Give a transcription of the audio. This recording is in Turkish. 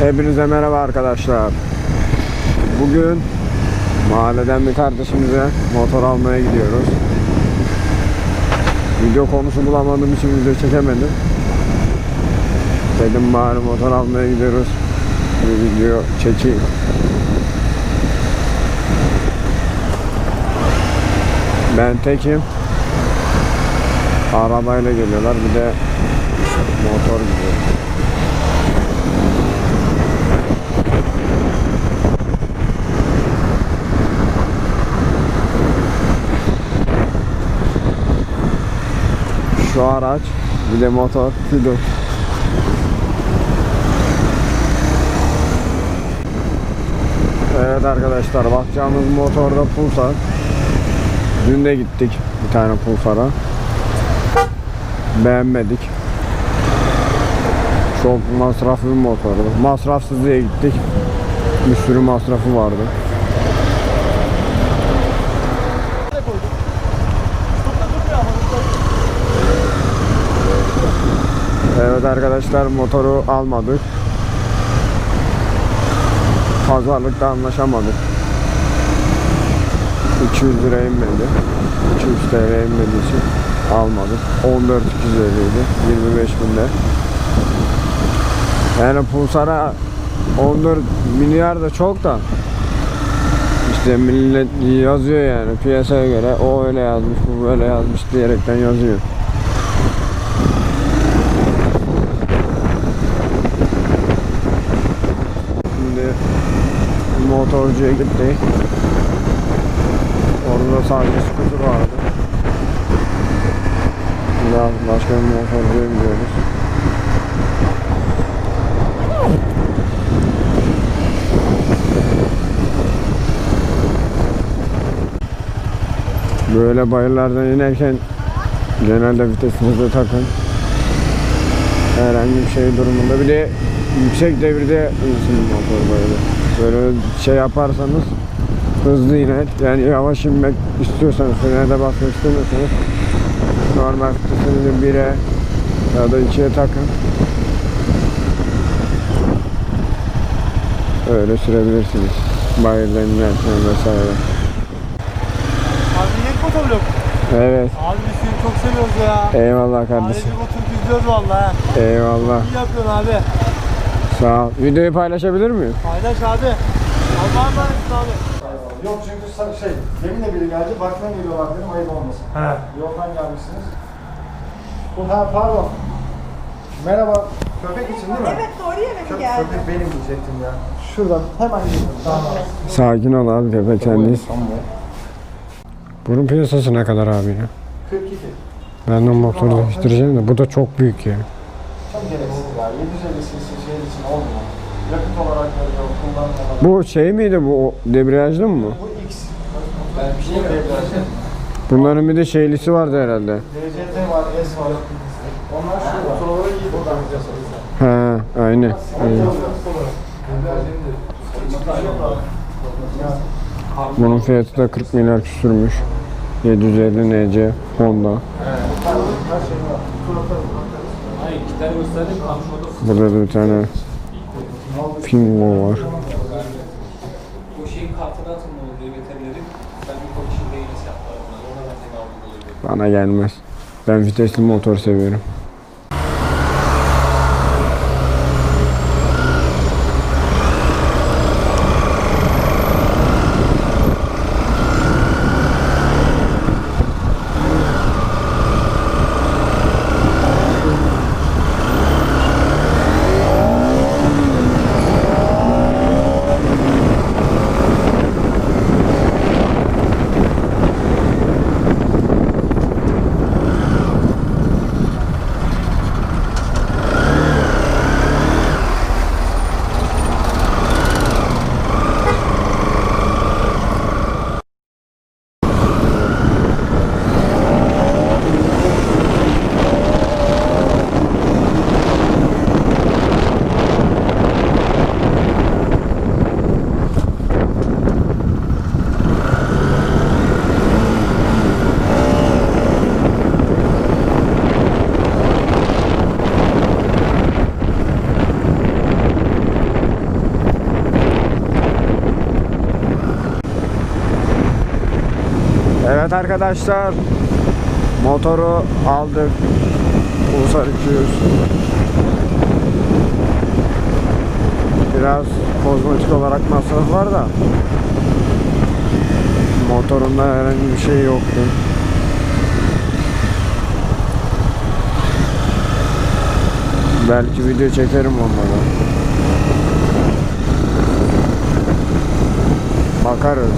Hepinize merhaba arkadaşlar. Bugün mahalleden bir kardeşimize motor almaya gidiyoruz. Video konusu bulamadığım için video çekemedim. Dedim bari motor almaya gidiyoruz. Bir video çekeyim. Ben tekim. Arabayla geliyorlar. Bir de motor gidiyor. Şu araç bir de motor Fido. Evet arkadaşlar bakacağımız motorda Pulsar. Dün de gittik bir tane Pulsar'a. Beğenmedik. Çok masraflı bir motordu. Masrafsız diye gittik. Bir sürü masrafı vardı. Evet arkadaşlar motoru almadık. Pazarlıkta anlaşamadık. 200 lira inmedi. 200 TL inmediği için almadık. 14 250 25 binde. Yani Pulsar'a 14 milyar da çok da işte millet yazıyor yani piyasaya göre o öyle yazmış bu böyle yazmış diyerekten yazıyor. Motorcuya gittik. Orada sadece skuter vardı. Biraz başka bir motorcuya gidiyoruz. Böyle bayırlardan inerken genelde vitesinizi takın. Herhangi bir şey durumunda bir yüksek devirde insin motor böyle. Böyle şey yaparsanız hızlı iner. Yani yavaş inmek istiyorsanız, frene de basmak istemiyorsanız normal vitesinizi 1'e ya da 2'ye takın. Öyle sürebilirsiniz. Bayırdan inerken vesaire. Abi motor yok. Evet. Abi biz seni çok seviyoruz ya. Eyvallah kardeşim. Ailece oturup izliyoruz valla. Eyvallah. İyi yapıyorsun abi. Sağ ol. Videoyu paylaşabilir miyim? Paylaş abi. Allah'a emanet abi. Yok çünkü şey, demin de biri geldi, baktan geliyorlar dedim, ayıp olmasın. He. Yoldan gelmişsiniz. Bu, ha pardon. Merhaba, köpek için değil mi? Evet doğru yere mi Kö- geldi? köpek benim diyecektim ya. Şuradan hemen geliyorum. Tamam. Sakin ol abi köpek sendeyiz. Bunun piyasası ne kadar abi ya? 42. Ben de motoru değiştireceğim de bu da çok büyük ya. Çok gereksiz ya. 750 cc için olmuyor. Yakıt olarak veriyor, kullanım. Bu şey miydi bu o debriyajlı mı bu? Bu X. Ben bir şey devriyajı. Bunların bir de şeylisi vardı herhalde. DCT var, S var. Onlar şu motorları iyi buradan piyasası. He aynı. Bunun fiyatı da 40 milyar küsürmüş. 750 NC Honda. Var. O şeyin veterinerin. Ben bir ben tedavi oluyor. Bana gelmez. Ben vitesli motor seviyorum. Arkadaşlar motoru aldık. Pulsar 200. Biraz kozmetik olarak masraf var da motorunda herhangi bir şey yoktu. Belki video çekerim onlara. Bakarız.